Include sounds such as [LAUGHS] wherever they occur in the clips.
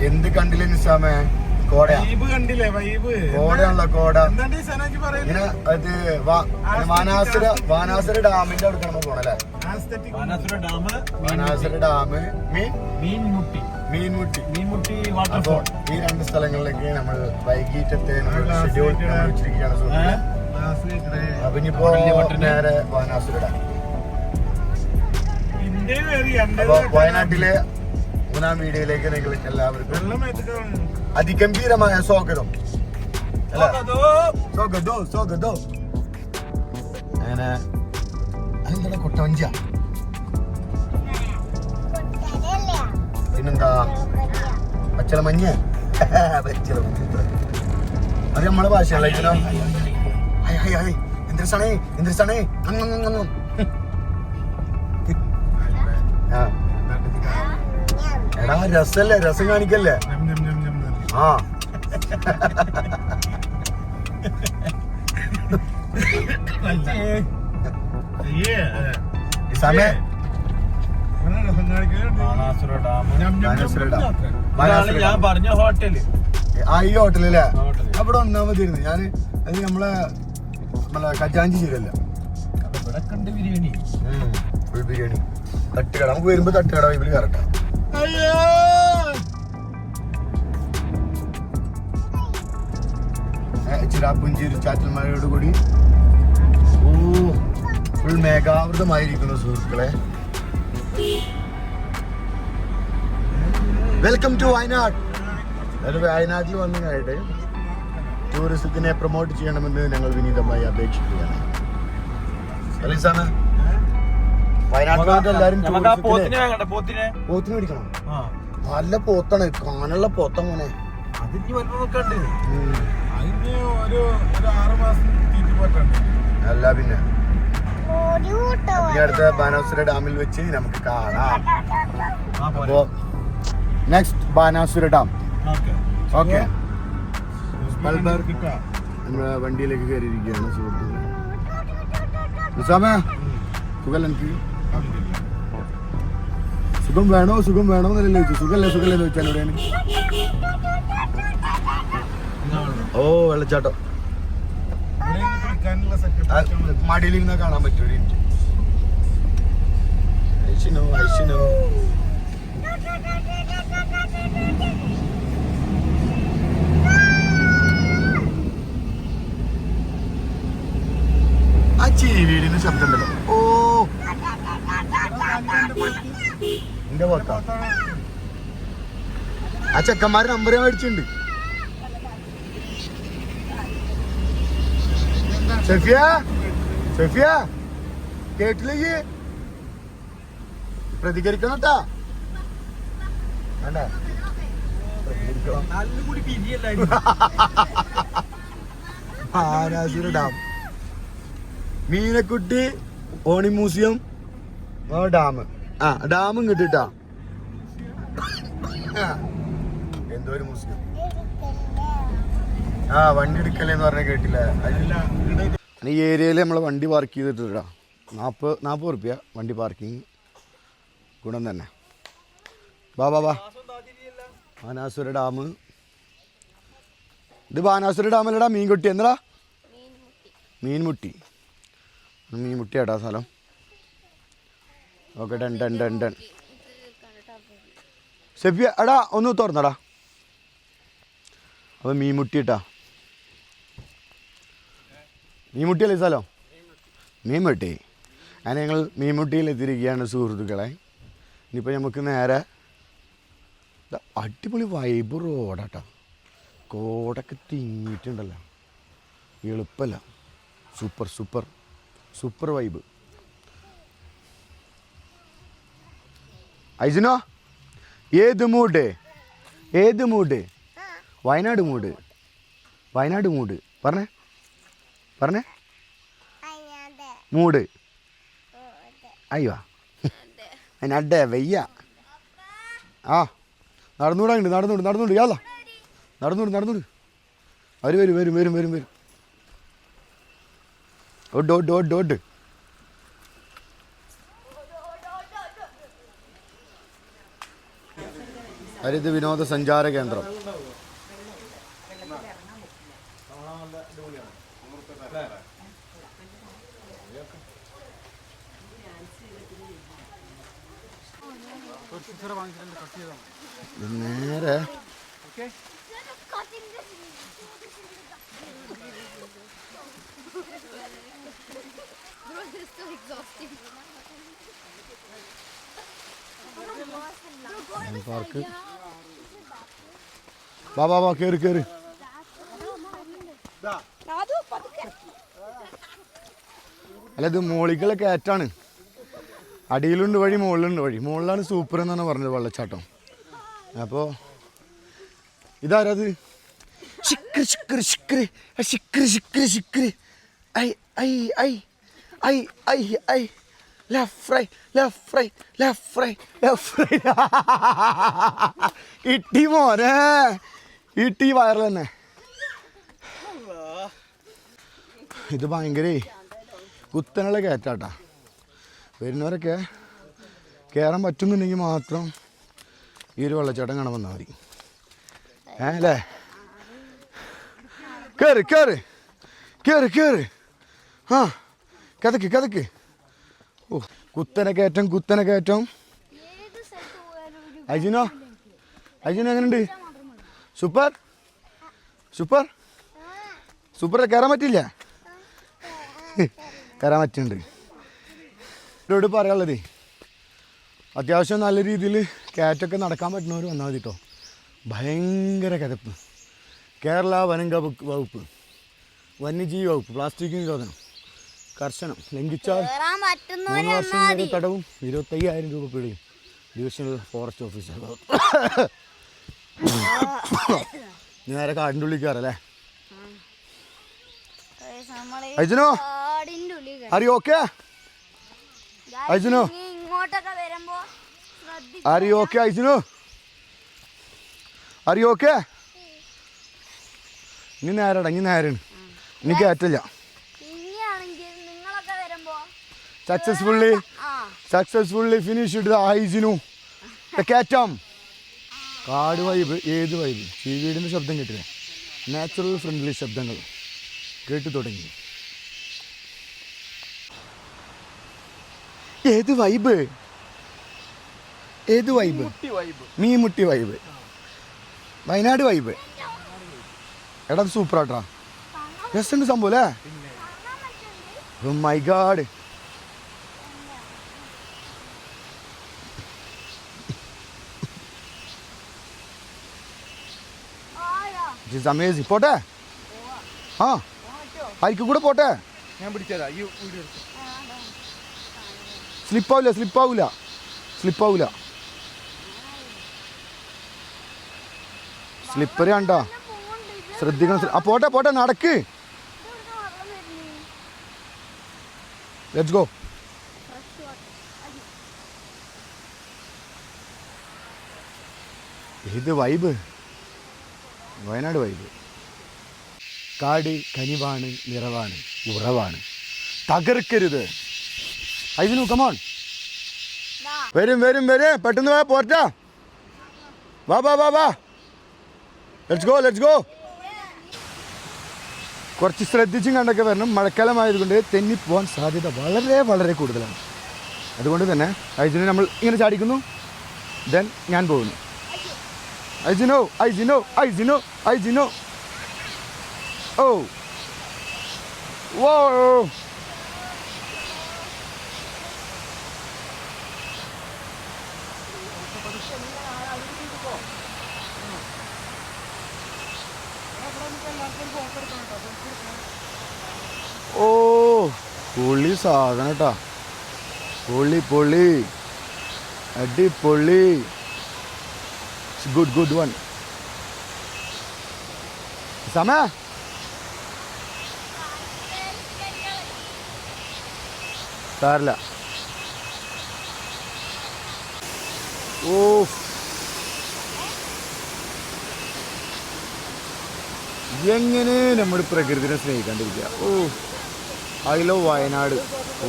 എന്ത് കണ്ടില്ല നിസാമേ? കണ്ടില്ലേ? വൈബ്. കോടയാണല്ലോ കോട. ഇങ്ങനെ വാ- വാനാസുര വാനാസുര ഡാമിന്റെ അടുത്ത് നമ്മൾ പോണല്ലേ വാനാസുര ഡാം മീൻ? മീൻമുട്ടി. മീൻമുട്ടി. മീൻമുട്ടി അപ്പോ വാട്ടർഫോൾ ഈ രണ്ട് സ്ഥലങ്ങളിലേക്ക് നമ്മൾ വൈകിട്ടത്തെ ഷെഡ്യൂൾ വെച്ചിരിക്കുകയാണ് അപ്പൊ ഇനിയിപ്പോ നേരെ വാനാസുര ഡാം. വയനാട്ടിലെ മൂന്നാം വീഡിയോയിലേക്ക് നിങ്ങൾ എല്ലാവർക്കും അതിഗംഭീരമായ സ്വാഗതം. സ്വാഗതോ. സ്വാഗതോ അങ്ങനെ അതെന്താ കൊട്ടവഞ്ച പിന്നെന്താ? പച്ചള മഞ്ഞ്? [LAUGHS] പച്ചള മഞ്ഞ്. അത് നമ്മളെ ഇതിനോ ഹൈ ഹൈ ഹൈ. എന്തിരസാണേ അന്നു ആ എടാ രസല്ലേ രസം കാണിക്കല്ലേ? ആ. സമയം? ഞാൻ. പറഞ്ഞ ഹോട്ടൽ. ആ ഈ ഹോട്ടലല്ലേ. അവിടെ ഒന്നാമതിരുന്നു ഞാൻ അത് നമ്മളെ നമ്മളെ കജാഞ്ചി ചെയ്തല്ല അപ്പൊ ഇവിടെ കണ്ട് ബിരിയാണി. ഫുൾ ബിരിയാണി. തട്ടുകട. നമുക്ക് വരുമ്പോ തട്ടുകട വൈബിൽ കറക്റ്റാ ചിറാപ്പുഞ്ചി ഒരു ചാറ്റൽ മഴയോട് കൂടി. ഓ ഫുൾ മേഘാവൃതമായിരിക്കുന്നു സുഹൃത്തുക്കളെ. വെൽക്കം ടു വയനാട് അതായത് വയനാട്ടിൽ വന്നതായിട്ട് ടൂറിസത്തിനെ പ്രൊമോട്ട് ചെയ്യണമെന്ന് ഞങ്ങൾ വിനീതമായി അപേക്ഷിക്കുകയാണ്. പോത്തിനെ പിടിക്കണം. നല്ല പോത്താണ് കാണുള്ള പോത്തങ്ങനെ അതിന് ഉം. ഒരു ഒരു ആറ് മാസം തീറ്റി പറ്റണ്ടേ. അല്ല പിന്നെ. അടുത്ത ബാനാസുര ഡാമിൽ വെച്ച് നമുക്ക് കാണാം. ആ അപ്പോ പോരെ. Next Banasura dam. ഓക്കെ. നമ്മുടെ വണ്ടിയിലേക്ക് കയറിയിരിക്കുകയാണ് സുഹൃത്തുക്കളെ നിസാമേ സുഖം എനിക്ക് സുഖം വേണോ? സുഖം വേണോ എന്നല്ലേ ചോദിച്ചു. സുഖല്ലേ സുഖല്ലേ എന്ന് ചോദിച്ചാൽ എവിടെയാണ്? ഓ വെള്ളച്ചാട്ടം. മടിയിൽ നിന്ന് കാണാൻ പറ്റും ഒരു മിനിറ്റ് ഐശിനോ ഐശിനോ. ആ ചീവീടിന് ശബ്ദം ഉണ്ടല്ലോ ഓ. എന്റെ പോത്താ ആ ചെക്കന്മാര് നമ്പർ മേടിച്ചിട്ടുണ്ട്. സെഫിയ? സഫിയാ? കേട്ടില്ലേ പ്രതികരിക്കണം കേട്ടാ വേണ്ട? ഡാം. മീനക്കുട്ടി ഓണി മ്യൂസിയം ഡാം. ആ ഡാമും കിട്ടിട്ടാ. എന്തോ ഒരു മ്യൂസിയം. ആ വണ്ടി എടുക്കലേന്ന് പറഞ്ഞ കേട്ടില്ല? ഈ ഏരിയയിൽ നമ്മൾ വണ്ടി പാർക്ക് ചെയ്തിട്ടില്ല. നാൽപ്പത് നാൽപ്പത് റുപ്യ വണ്ടി പാർക്കിങ് ഗുണം തന്നെ. വാ വാ വാ. ബാനാസുര ഡാം. ഇത് ബാനാസുര ഡാമല്ലടാ മീൻകുട്ടി. എന്താ മീൻമുട്ടി. മീൻമുട്ടി ഏട്ടാ സ്ഥലം. Okay done done done done. Sefiya എടാ ഒന്ന് തുറന്നടാ. അപ്പോൾ മീൻമുട്ടി ഇട്ടാ. മീൻമുട്ടിയല്ലേ സ്ഥലം? മീൻമുട്ടി. അങ്ങനെ ഞങ്ങൾ മീൻമുട്ടിയിൽ എത്തിയിരിക്കുകയാണ് സുഹൃത്തുക്കളെ. ഇനിയിപ്പോൾ നമുക്ക് നേരെ അടിപൊളി വൈബ് റോഡാട്ടോ കോടൊക്കെ തിങ്ങിയിട്ടുണ്ടല്ലോ. എളുപ്പമല്ല സൂപ്പർ സൂപ്പർ സൂപ്പർ വൈബ് ഐസിനോ? ഏത് മൂഡ് ഏത് mood Wayanad mood Wayanad mood പറഞ്ഞേ. പറഞ്ഞേ? മൂട്. അയ്യോ. അതിനെ വയ്യ. ആ നടന്നുകൂടാണ്ട് നടന്നുണ്ട് നടന്നുണ്ട് യാള നടന്നുണ്ട് നടന്നുണ്ട് അവർ വരും വരും വരും വരും വരും. ഒഡ് ഒഡ് ഒഡ് ഒഡ് ഹരിത വിനോദസഞ്ചാര കേന്ദ്രം. ഇത് നേരെ Bro, this is so exhausting. Park വാ വാ വാ കയറി കയറി അല്ല ഇത് മോളിക്കുള്ള കയറ്റാണ്. അടിയിലുണ്ട് വഴി മുകളിലുണ്ട് വഴി. മുകളിലാണ് സൂപ്പർ എന്നാണ് പറഞ്ഞത് വെള്ളച്ചാട്ടം. അപ്പോൾ ഇതാരത് ഐ ഐ ഐ ഐ ഐ ഐ. ഇട്ടി മോനെ. ഇട്ടി വയറിൽ തന്നെ. ഇത് ഭയങ്കര. കുത്തനുള്ള കയറ്റാട്ടാ. വരുന്നവരൊക്കെ കയറാൻ പറ്റുന്നുണ്ടെങ്കിൽ മാത്രം ഈ ഒരു വെള്ളച്ചാട്ടം കാണാൻ വന്നാൽ മതി. ഏ അല്ലേ? കയറി കയറി കയറി കയറി ആ കഥക്ക് കഥക്ക് ഓ കുത്തനെ കയറ്റം കുത്തനെ കയറ്റം. അജിനോ അജിനോ എങ്ങനെയുണ്ട് സൂപ്പർ? സൂപ്പർ? സൂപ്പർ കയറാൻ പറ്റില്ല? കയറാൻ പറ്റുന്നുണ്ട് ഇവരോട് പറയാനുള്ളത് അത്യാവശ്യം നല്ല രീതിയിൽ കയറ്റൊക്കെ നടക്കാൻ പറ്റുന്നവർ വന്നാൽ മതി കേട്ടോ ഭയങ്കര കിതപ്പ്. കേരള വനം വകുപ്പ് വന്യജീവി വകുപ്പ് പ്ലാസ്റ്റിക് നിരോധനം കർശനം ലംഘിച്ചാൽ മൂന്ന് വർഷം വരെ തടവും ഇരുപത്തയ്യായിരം രൂപ പിഴയും ഡിവിഷണൽ ഫോറസ്റ്റ് ഓഫീസർ നേരെ കാടിന്റെ ഉള്ളിൽ കയറല്ലേ? Guys, okay? അർജുനോ? ഇനി ഓക്കെ ഓക്കെ? നേരടാ ഇനി നേരാണ് ഇനി കയറ്റില്ല. സക്സസ്ഫുള്ളി സക്സസ്ഫുള്ളി ദ ഹൈസിനു ദ കയറ്റം. കാട് വൈബ് ഏത് വൈബ് ഈ വീടിന്റെ ശബ്ദം കേട്ടില്ലേ? നാച്ചുറൽ ഫ്രണ്ട്ലി ശബ്ദങ്ങൾ കേട്ടു തുടങ്ങി. ഏത് വൈബ് ഏത് vibe Meenmutty vibe Wayanad vibe എടാ അത് സൂപ്പറാട്ടാ രസമുണ്ട് സംഭവം അല്ലേ? മൈ ഗാഡ് ഇറ്റ്സ് അമേസിങ് പോട്ടെ? ആ. ആയിക്കൂടെ കൂടെ പോട്ടെ? ഞാൻ പിടിച്ചതാ ഈ വീഡിയോ സ്ലിപ്പാവില്ല സ്ലിപ്പാവില്ല സ്ലിപ്പാവില്ല സ്ലിപ്പർ കണ്ടോ? ശ്രദ്ധിക്കണം ശ്ര- ആ പോട്ടെ പോട്ടെ നടക്ക്. ലെറ്റ്സ് ഗോ ഇത് വൈബ് വയനാട് വൈബ് കാട് കനിവാണ് നിറവാണ് ഉറവാണ്. തകർക്കരുത്. അതിനു കമോൺ വരും വരും വരും. പെട്ടെന്ന് വാ പോറ്റാ വാ വാ വാ വാ. ലെറ്റ്സ് ഗോ ലെറ്റ്സ് ഗോ കുറച്ച് ശ്രദ്ധിച്ചും കണ്ടൊക്കെ വരണം. മഴക്കാലമായതുകൊണ്ട് പോകാൻ സാധ്യത വളരെ വളരെ കൂടുതലാണ്. അതുകൊണ്ട് തന്നെ ഐജിനെ നമ്മൾ ഇങ്ങനെ ചാടിക്കുന്നു. ദെൻ ഞാൻ പോകുന്നു. ഐജിനോ ഐജിനോ ഐജിനോ ഐജിനോ. ഓ. വോ. ഓ പൊള്ളി സാധനം കേട്ടാ. പൊള്ളി പൊള്ളി. അടിപൊളി. ഗുഡ് ഗുഡ് വൺ സമ സാറില്ല ഓ എങ്ങനെ നമ്മുടെ പ്രകൃതിനെ സ്നേഹിക്കാണ്ടിരിക്കുക? ഓ ഐ ലവ് വയനാട്.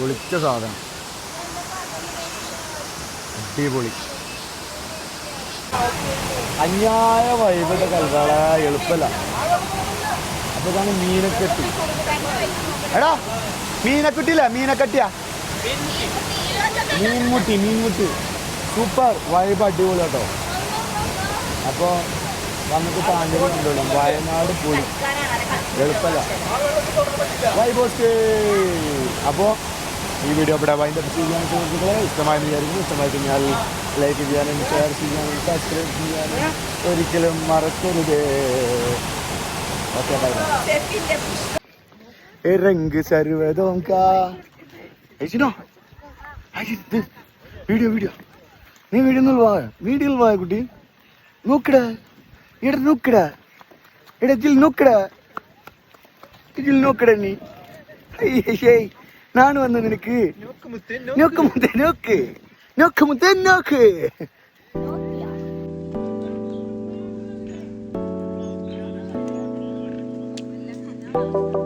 ഒളിച്ച സാധനം. അടിപൊളി. അന്യായ വൈബിന്റെ കൽക്കാള എളുപ്പല്ല. അപ്പൊ ഇതാണ് മീനക്കെട്ടി. എടാ മീനക്കെട്ടില്ല മീനക്കെട്ടിയാ. മീൻമുട്ടി മീൻമുട്ടി. സൂപ്പർ. വൈബ് അടിപൊളി കേട്ടോ. അപ്പോൾ വന്നിട്ട് പാണ്ഡ്യം വയനാട് പോയി. എളുപ്പല്ല. വൈ അപ്പോൾ ഈ വീഡിയോ ഇവിടെ വൈൻഡ് അപ്പ് ചെയ്യാൻ സുഹൃത്തുക്കളെ ഇഷ്ടമായി വിചാരിക്കുന്നു. ഇഷ്ടമായി കഴിഞ്ഞാൽ ലൈക്ക് ചെയ്യാനും ഷെയർ ചെയ്യാനും സബ്സ്ക്രൈബ് ചെയ്യാനും ഒരിക്കലും മറക്കരുത്. ഓക്കെ ബൈ ഇറങ്ക് സർവതോം വീഡിയോ വീഡിയോ നീ വീഡിയോ വാ. വീഡിയോ വാ കുട്ടി. നോക്കടേ. എടാ നോക്കടാ. ഇതിൽ നോക്കടാ. ഇതിൽ നോക്കടാ നീ. ഏയ് നാണ് വന്നു നിനക്ക്. നോക്ക് മുത്തേ നോക്ക്. നോക്ക് മുത്തേ നോക്ക്. നോക്കിയാ?